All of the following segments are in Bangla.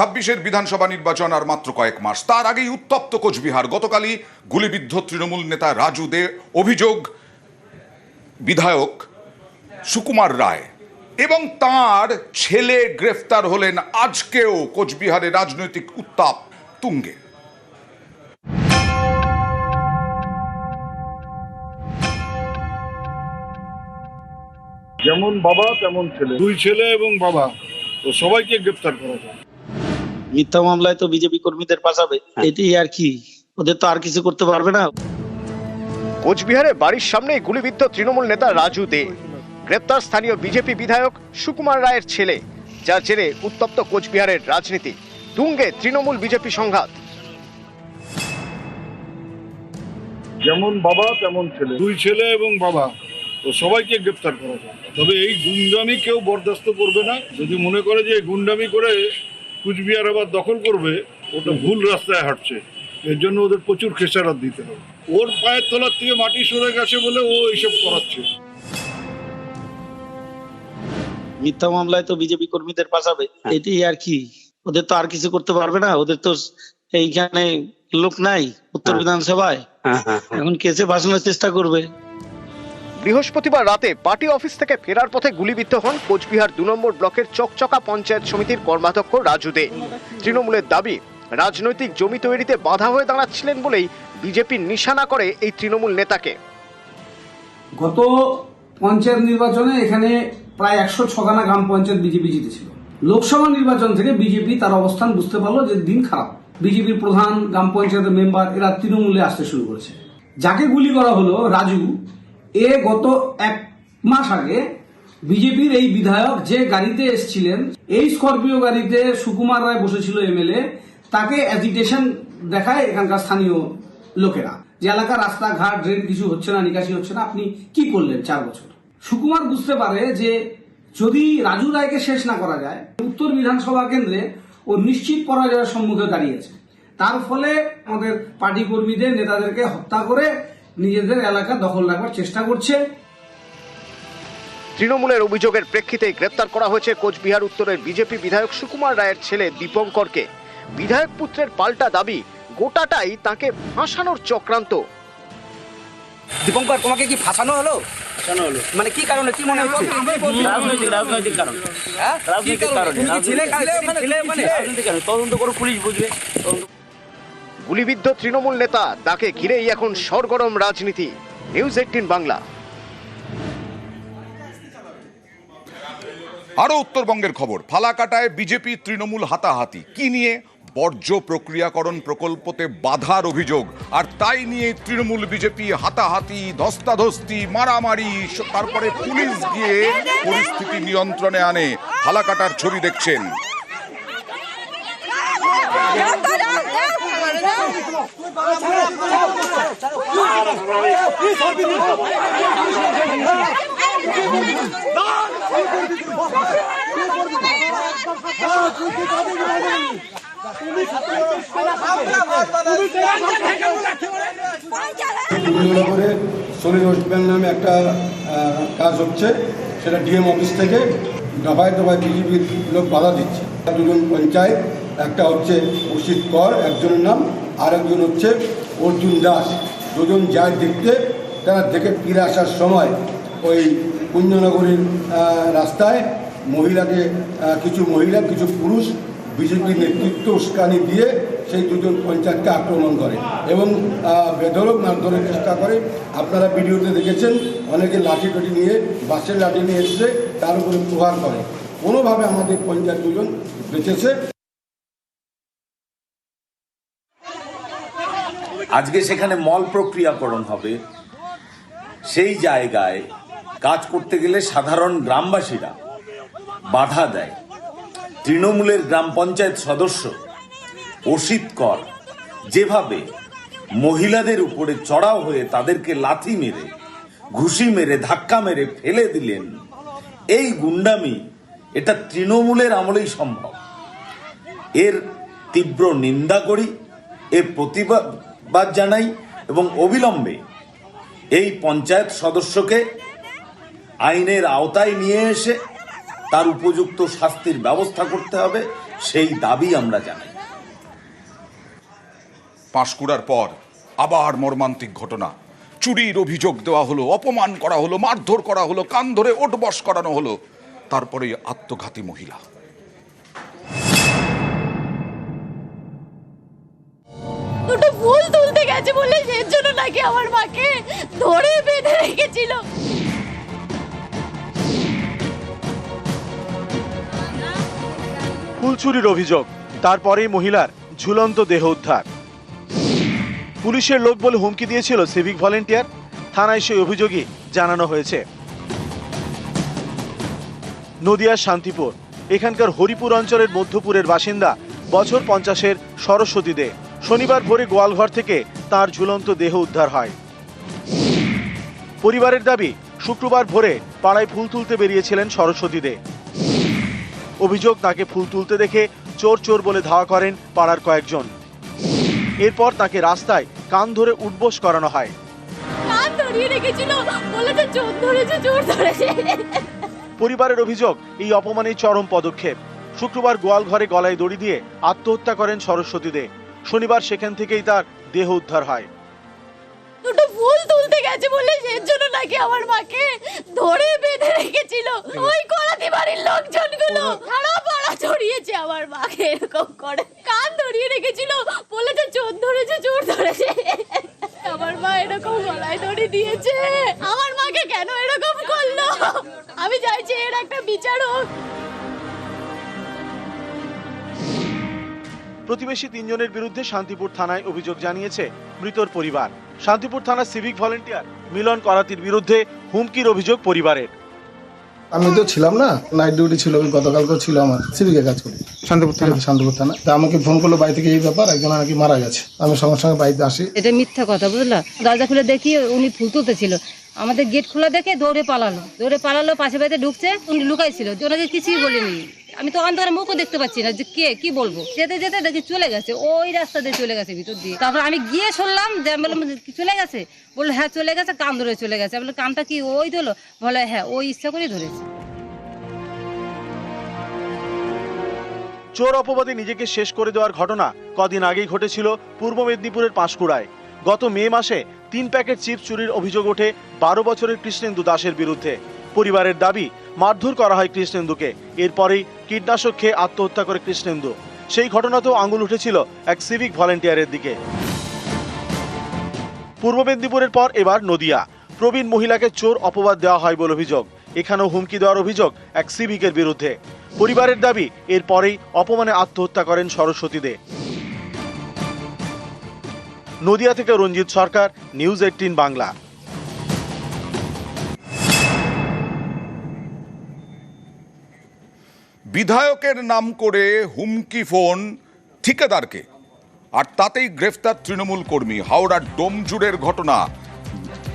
ছাব্বিশের বিধানসভা নির্বাচন আর মাত্র কয়েক মাস। তার আগেই উত্তপ্ত কোচবিহার। গতকালই গুলিবিদ্ধ তৃণমূল নেতা রাজু দে অভিযোগ বিধায়ক সুকুমার রায় এবং তার ছেলে গ্রেফতার হলেন আজকেও কোচবিহারে রাজনৈতিক উত্তাপ তুঙ্গে। যেমন বাবা তেমন ছেলে। দুই ছেলে এবং বাবা। তো সবাইকে গ্রেপ্তার করা যায়। মিথ্যা মামলায় তো বিজেপি কর্মীদের পাঠাবে এটাই আর কি? ওদের তো আর কিছু করতে পারবে না। কোচবিহারে বাড়ির সামনেই গুলিবিদ্ধ তৃণমূল নেতা রাজু দে। গ্রেপ্তার স্থানীয় বিজেপি বিধায়ক সুকুমার রায়ের ছেলে যার জেরে উত্তপ্ত কোচবিহারের রাজনীতি। তুঙ্গে তৃণমূল বিজেপি সংঘাত। যেমন বাবা তেমন ছেলে। দুই ছেলে এবং বাবা। তো সবাইকে গ্রেপ্তার করা যায় তবে এই গুন্ডামি কেউ বরদাস্ত করবে না। যদি মনে করে যে গুন্ডামি করে কুচবিহার আবার দখল করবে ওটা ভুল রাস্তায় হাঁটছে। এর জন্য ওদের প্রচুর খেসারাত দিতে হবে। ওর পায়ের তলার থেকে মাটি সরে গেছে বলে ও এইসব করাচ্ছে। মিথ্যা মামলায় তো বিজেপি কর্মীদের পাঠাবে এটাই আর কি? ওদের তো আর কিছু করতে পারবে না। ওদের তো এইখানে লোক নাই উত্তর বিধানসভায়। এখন কেসে ভাসানোর চেষ্টা করবে। বৃহস্পতিবার রাতে পার্টি অফিস থেকে ফেরার পথে গুলিবিদ্ধ হন কোচবিহার দু নম্বর ব্লকের চকচকা পঞ্চায়েত সমিতির কর্মাধ্যক্ষ রাজু দে। তৃণমূলের দাবি, রাজনৈতিক জমি তৈরিতে বাধা হয়ে দাঁড়াচ্ছিলেন বলেই বিজেপি নিশানা করে এই তৃণমূল নেতাকে। গত পঞ্চায়েত নির্বাচনে এখানে প্রায় একশো ছখানা গ্রাম পঞ্চায়েত বিজেপি জিতেছিল। লোকসভা নির্বাচন থেকে বিজেপি তার অবস্থান বুঝতে পারল যে দিন খারাপ। বিজেপির প্রধান গ্রাম পঞ্চায়েতের মেম্বার এরা তৃণমূলে আসতে শুরু করেছে। যাকে গুলি করা হলো, রাজু এ গত এক মাস আগে বিজেপির এই বিধায়ক যে গাড়িতে এসছিলেন, এই স্করপিও গাড়িতে সুকুমার রায় বসেছিল এমএলএ, তাকে অ্যাজিটেশন দেখায় এখানকার স্থানীয় লোকেরা। যে এলাকার রাস্তাঘাট ড্রেন কিছু হচ্ছে না, নিকাশি হচ্ছে না, আপনি কি করলেন চার বছর? সুকুমার বুঝতে পারে যে যদি রাজু রায়কে শেষ না করা যায়, উত্তর বিধানসভা কেন্দ্রে ও নিশ্চিত পরাজয়ের সম্মুখে দাঁড়িয়েছে। তার ফলে আমাদের পার্টি কর্মীদের, নেতাদেরকে হত্যা করে নিজেদের এলাকা দখল রাখবার চেষ্টা করছে। তৃণমূলের অভিযোগের প্রেক্ষিতে গ্রেপ্তার করা হয়েছে কোচবিহার উত্তরের বিজেপি বিধায়ক সুকুমার রায়ের ছেলে দীপঙ্করকে। বিধায়ক পুত্রের পাল্টা দাবি গোটাটাই তাকে ফাঁসানোর চক্রান্ত। দীপঙ্কর তোমাকে কি ফাঁসানো হলো? মানে কি কারণে? কি মনে হচ্ছে? রাজনৈতিক রাজনৈতিক কারণ। হ্যাঁ? রাজনৈতিক কারণে? মানে- তদন্ত করে পুলিশ বুঝবে। তদন্ত গুলিবিদ্ধ তৃণমূল নেতা তাকে ঘিরেই এখন সরগরম রাজনীতি। News eighteen Bangla. আরও উত্তরবঙ্গের খবর। ফালাকাটায় বিজেপি তৃণমূল হাতাহাতি। কি নিয়ে? বর্জ্য প্রক্রিয়াকরণ প্রকল্পতে বাধার অভিযোগ। আর তাই নিয়ে তৃণমূল বিজেপি হাতাহাতি, ধস্তাধস্তি, মারামারি, তারপরে পুলিশ গিয়ে পরিস্থিতি নিয়ন্ত্রণে আনে। ফালাকাটার ছবি দেখছেন। শরীর হসপিটাল নামে একটা কাজ হচ্ছে সেটা ডিএম অফিস থেকে দফায় দফায় বিজেপির লোক বাধা দিচ্ছে দুজন পঞ্চায়েত, একটা হচ্ছে অসিত কর, একজনের নাম আর একজন হচ্ছে অর্জুন দাস। দুজন যায় দেখতে, তারা দেখে ফিরে আসার সময় ওই কুঞ্জনগরীর রাস্তায় মহিলাকে কিছু মহিলা, কিছু পুরুষ বিজেপির নেতৃত্ব উস্কানি দিয়ে সেই দুজন পঞ্চায়েতকে আক্রমণ করে এবং বেধরক মারধরের চেষ্টা করে। আপনারা ভিডিওতে দেখেছেন, অনেকে লাঠি টাঠি নিয়ে বাসের লাঠি নিয়ে এসছে তার উপরে প্রহার করে। কোনোভাবে আমাদের পঞ্চায়েত দুজন বেঁচেছে। আজকে সেখানে মল প্রক্রিয়াকরণ হবে। সেই জায়গায় কাজ করতে গেলে সাধারণ গ্রামবাসীরা বাধা দেয়। তৃণমূলের গ্রাম পঞ্চায়েত সদস্য অসিত কর যেভাবে মহিলাদের উপরে চড়াও হয়ে তাদেরকে লাথি মেরে, ঘুষি মেরে, ধাক্কা মেরে ফেলে দিলেন, এই গুন্ডামি এটা তৃণমূলের আমলেই সম্ভব। এর তীব্র নিন্দা করি, এর প্রতিবাদ জানাই এবং অবিলম্বে এই পঞ্চায়েত সদস্যকে আইনের আওতায় নিয়ে এসে তার উপযুক্ত শাস্তির ব্যবস্থা করতে হবে সেই দাবি আমরা জানাই। পাঁশকুড়ার পর আবার মর্মান্তিক ঘটনা। চুরির অভিযোগ দেওয়া হলো অপমান করা হলো মারধর করা হলো কান ধরে ওটবস করানো হলো তারপরে আত্মঘাতী মহিলা। দুটো ফুল গেছে বলে সের জন্য নাকি আমার মাকে ধরে বেঁধে রেখেছিল। ফুল চুরির অভিযোগ, তারপরেই মহিলার ঝুলন্ত দেহ উদ্ধার। পুলিশের লোক বলে হুমকি দিয়েছিল সিভিক ভলেন্টিয়ার, থানায় সেই অভিযোগই জানানো হয়েছে। নদিয়ার শান্তিপুর, এখানকার হরিপুর অঞ্চলের মধ্যপুরের বাসিন্দা বছর পঞ্চাশের সরস্বতী দে। শনিবার ভোরে গোয়ালঘর থেকে তার ঝুলন্ত দেহ উদ্ধার হয়। পরিবারের দাবি শুক্রবার ভোরে পাড়ায় ফুল তুলতে বেরিয়েছিলেন সরস্বতী দে। অভিযোগ তাকে ফুল তুলতে দেখে চোর চোর বলে ধাওয়া করেন পাড়ার কয়েকজন। এরপর তাকে রাস্তায় কান ধরে উঠবোস করানো হয়। পরিবারের অভিযোগ এই অপমানের চরম পদক্ষেপ। শুক্রবার গোয়াল ঘরে গলায় দড়ি দিয়ে আত্মহত্যা করেন সরস্বতী দে। শনিবার সেখান থেকেই তার দেহ উদ্ধার হয়। দুটো ফুল তুলতে গেছে বলে সের জন্য নাকি আমার মাকে ধরে বেঁধে রেখেছিল। ওই করাতি বাড়ির লোকজনগুলো। সারা পাড়া ছড়িয়েছে আমার মাকে এরকম করে। কান ধরিয়ে রেখেছিল। বলেছে চোর ধরেছে চোর ধরেছে। আমার মা এরকম গলায় দড়ি দিয়েছে। আমার মাকে কেন এরকম করল? আমি চাইছি এর একটা বিচার হোক। প্রতিবেশী তিনজনের বিরুদ্ধে শান্তিপুর থানায় অভিযোগ জানিয়েছে মৃতর পরিবার। শান্তিপুর থানার সিভিক ভলেন্টিয়ার মিলন করাতির বিরুদ্ধে হুমকির অভিযোগ পরিবারের। আমি তো ছিলাম না নাইট ডিউটি ছিল ওই গতকালকেও ছিল আমার সিভিকে কাজ করি। শান্তিপুর থানা? শান্তিপুর থানা। তা আমাকে ফোন করল বাড়ি থেকে এই ব্যাপার একজন নাকি মারা গেছে। আমি সঙ্গে সঙ্গে বাড়িতে আসি। এটা মিথ্যা কথা বুঝলা? দরজা খুলে দেখি উনি ফুল তুলতেছিল আমাদের গেট খোলা দেখে দৌড়ে পালালো। দৌড়ে পালালো পাশে বাড়িতে ঢুকছে উনি লুকাইছিল। ওনাকে কিছুই বলিনি। আমি তো অন্ধকারে মুখও দেখতে পাচ্ছি না যে কে, কি বলব? যেতে যেতে দেখি চলে গেছে, ওই রাস্তা দিয়ে চলে গেছে ভিতর দিয়ে। তারপর আমি গিয়ে শুনলাম যে আমি বললাম কি চলে গেছে? বলল হ্যাঁ চলে গেছে, কান ধরে চলে গেছে। আমি কানটা কি ওই দিলো বলে হ্যাঁ ওই ইচ্ছা করেই ধরেছে। চোর অপবাদে নিজেকে শেষ করে দেওয়ার ঘটনা কদিন আগেই ঘটেছিল পূর্ব মেদিনীপুরের পাঁশকুড়ায়। গত মে মাসে তিন প্যাকেট চিপস চুরির অভিযোগ ওঠে বারো বছরের কৃষ্ণেন্দু দাসের বিরুদ্ধে। পরিবারের দাবি, মারধর করা হয় কৃষ্ণেন্দুকে। এরপরেই কীটনাশক খেয়ে আত্মহত্যা করে কৃষ্ণেন্দু। সেই ঘটনাতেও আঙুল উঠেছিল এক সিভিক ভলেন্টিয়ারের দিকে। পূর্ব মেদিনীপুরের পর এবার নদিয়া। প্রবীণ মহিলাকে চোর অপবাদ দেওয়া হয় বলে অভিযোগ। এখানেও হুমকি দেওয়ার অভিযোগ এক সিভিকের বিরুদ্ধে। পরিবারের দাবি, এরপরেই অপমানে আত্মহত্যা করেন সরস্বতী দে। নদিয়া থেকে রঞ্জিত সরকার, নিউজ এইটিন বাংলা। বিধায়কের নাম করে হুমকি ফোন ঠিকাদারকে। আর তাতেই গ্রেফতার তৃণমূল কর্মী। হাওড়ার ডোমজুড়ের ঘটনা।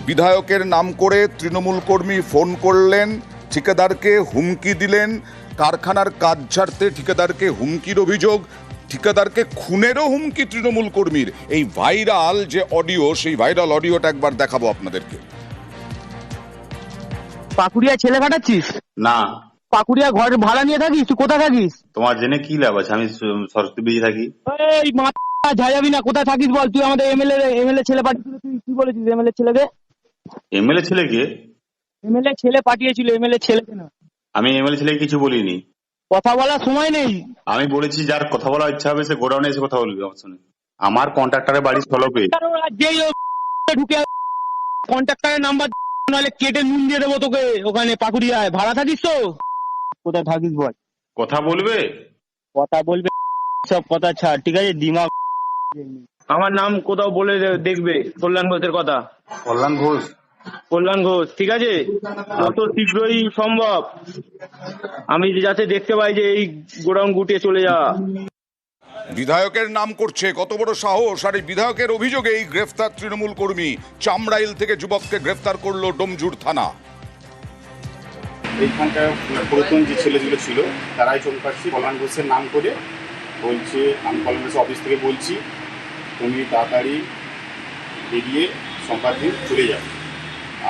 বিধায়কের নাম করে তৃণমূল কর্মী ফোন করলেন ঠিকাদারকে হুমকি দিলেন কারখানার কাজ ছাড়তে ঠিকাদারকে হুমকির অভিযোগ ঠিকাদারকে খুনেরও হুমকি তৃণমূল কর্মীর। এই ভাইরাল যে অডিও সেই ভাইরাল অডিওটা একবার দেখাবো আপনাদেরকে। পাকুড়িয়া ছেলে কাটাচ্ছিস না। পাকুড়িয়া ঘর ভাড়া নিয়ে থাকিস? তুই কোথায় থাকিস? তোমার জেনে কি লাভ আছে? আমি সরস্বতী বিজি থাকি। এই মাথা ঝাড়াবি না কোথায় থাকিস বল? তুই আমাদের এমএলএ এমএলএ ছেলে পাঠিয়েছিল তুই কি বলেছিস এমএলএ ছেলেকে? এমএলএ ছেলেকে এমএলএ ছেলে পাঠিয়েছিল এমএলএ ছেলেকে না। আমি এমএলএ ছেলেকে কিছু বলিনি। কথা বলার সময় নেই। আমি বলেছি যার কথা বলার ইচ্ছা হবে সে গোডাউনে এসে কথা বলবে আমার সঙ্গে। আমার কন্ট্রাক্টরের বাড়ি স্থলপে যেই ঢুকে কন্ট্রাক্টরের নাম্বার নাহলে কেটে নুন দিয়ে দেবো তোকে ওখানে পাকুড়িয়ায়। ভাড়া থাকিস তো? কোথায় থাকিস বল। কথা বলবে? কথা বলবে সব কথা ছাড় ঠিক আছে? দিমাগ আমার নাম কোথাও বলে দেখবে কল্যাণ ঘোষের কথা। কল্যাণ ঘোষ। কল্যাণ ঘোষ ঠিক আছে? যত শীঘ্রই সম্ভব। আমি যাতে দেখতে পাই যে এই গোডাউন গুটিয়ে চলে যাওয়া বিধায়কের নাম করছে কত বড় সাহস আর এই বিধায়কের অভিযোগে এই গ্রেফতার তৃণমূল কর্মী চামড়াইল থেকে যুবককে গ্রেফতার করল ডোমজুর থানা। এইখানকার পুরাতন যে ছেলেগুলো ছিল, তারাই চম্পাচ্ছি কল্যাণ ঘোষের নাম করে বলছে, আমি কল্যাণ ঘোষের অফিস থেকে বলছি, তুমি তাড়াতাড়ি বেরিয়ে সোমবার দিন চলে যাবে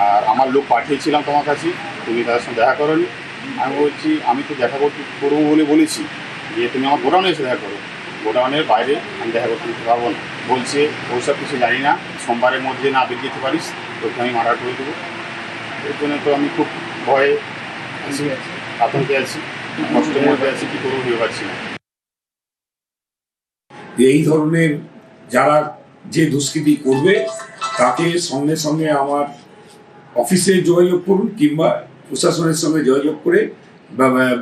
আর আমার লোক পাঠিয়েছিলাম তোমার কাছে, তুমি তাদের সঙ্গে দেখা করনি। আমি বলছি, আমি তো দেখা করতে করব বলে বলেছি যে, তুমি আমার গোডাউনে এসে দেখা করো। গোডাউনের বাইরে আমি দেখা করতে পারব না। বলছে ওইসব কিছু জানি না, সোমবারের মধ্যে না বেরিয়ে যেতে পারিস, তোকে আমি মার্ডার করে দেবো। এর জন্য তো আমি খুব ভয়ে আছি আতঙ্কে আছি কষ্টের মধ্যে আছি, কী করব ভেবে পাচ্ছি না। এই ধরনের যারা যে দুষ্কৃতি করবে, তাকে সঙ্গে সঙ্গে আমার অফিসে যোগাযোগ করুন কিংবা প্রশাসনের সঙ্গে যোগাযোগ করে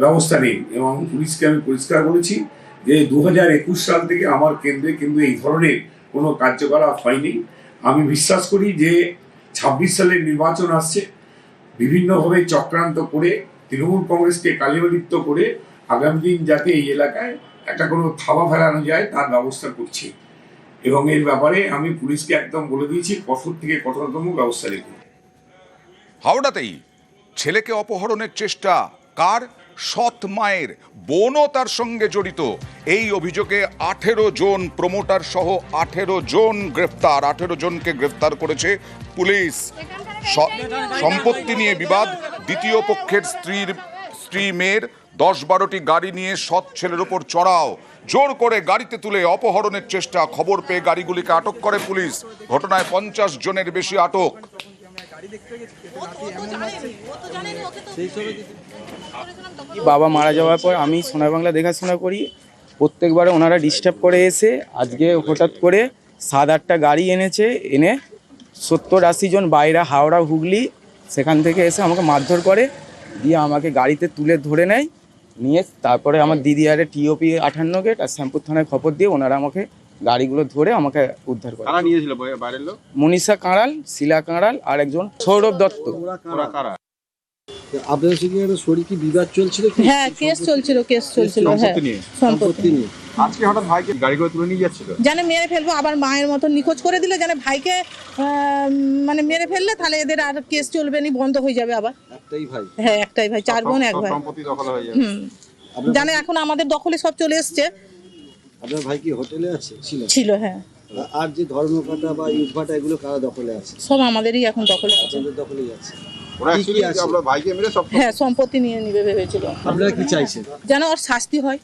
ব্যবস্থা নিন এবং পুলিশকে আমি পরিষ্কার বলেছি যে দু হাজার একুশ সাল থেকে আমার কেন্দ্রে কিন্তু এই ধরনের কোনো কার্যকলাপ হয়নি। আমি বিশ্বাস করি যে ছাব্বিশ সালের নির্বাচন আসছে, বিভিন্নভাবে চক্রান্ত করে তৃণমূল কংগ্রেসকে কালিমালিপ্ত করে আগামী দিন যাতে এই এলাকায় একটা কোনো থাবা ফেলানো যায়, তার ব্যবস্থা করছি। এবং এর ব্যাপারে আমি পুলিশকে একদম বলে দিয়েছি, কঠোর থেকে কঠোরতম ব্যবস্থা নেব হাওড়াতেই ছেলেকে অপহরণের চেষ্টা, কার? সৎ মায়ের, বোনও তার সঙ্গে জড়িত। এই অভিযোগে আঠেরো জন প্রমোটার সহ আঠেরো জন গ্রেফতার, আঠেরো জনকে গ্রেফতার করেছে পুলিশ। সম্পত্তি নিয়ে বিবাদ। দ্বিতীয় পক্ষের স্ত্রীর স্ত্রী মেয়ের দশ বারোটি গাড়ি নিয়ে সৎ ছেলের ওপর চড়াও। জোর করে গাড়িতে তুলে অপহরণের চেষ্টা। খবর পেয়ে গাড়িগুলিকে আটক করে পুলিশ। ঘটনায় পঞ্চাশ জনের বেশি আটক। বাবা মারা যাওয়ার পর আমি সোনার বাংলা দেখাশোনা করি। প্রত্যেকবার ওনারা ডিস্টার্ব করে এসে আজকে হঠাৎ করে সাত আটটা গাড়ি এনেছে, এনে সত্তর আশি জন বাইরে হাওড়া হুগলি সেখান থেকে এসে আমাকে মারধর করে দিয়ে আমাকে গাড়িতে তুলে ধরে নেয় নিয়ে তারপরে আমার দিদি আরে টিওপি আঠান্ন গেট আর শ্যামপুর থানায় খবর দিয়ে ওনারা আমাকে গাড়িগুলো ধরে আমাকে উদ্ধার করে। নিয়েছিল বাইরের লোক? মনীষা কাঁড়াল শিলা কাঁড়াল আর একজন সৌরভ দত্ত। আপনাদের সঙ্গে একটা শরীর বিবাদ চলছিল হ্যাঁ কেস চলছিল কেস চলছিল হ্যাঁ। সম্পত্তি নিয়ে। আজকে হঠাৎ ভাইকে গাড়ি করে তুলে নিয়ে যাচ্ছিল। জানে মেরে ফেলব আবার মায়ের মতো নিখোঁজ করে দিলে জানে ভাইকে মানে মেরে ফেললে তাহলে এদের আর কেস চলবে নি বন্ধ হয়ে যাবে আবার। একটাই ভাই। হ্যাঁ একটাই ভাই চার বোন এক ভাই। সম্পত্তি দখল হয়ে যাবে। জানে এখন আমাদের দখলে সব চলে এসছে। আপনার ভাই কি হোটেলে আছে? ছিল। ছিল হ্যাঁ। আর যে ধর্মকাটা বা ইটভাটা এগুলো কারা দখলে আছে? সব আমাদেরই এখন দখলে আছে। দখলেই আছে। হ্যাঁ সম্পত্তি নিয়ে নিবে ভেবেছিল। আপনারা কি চাইছেন? যেন ওর শাস্তি হয়।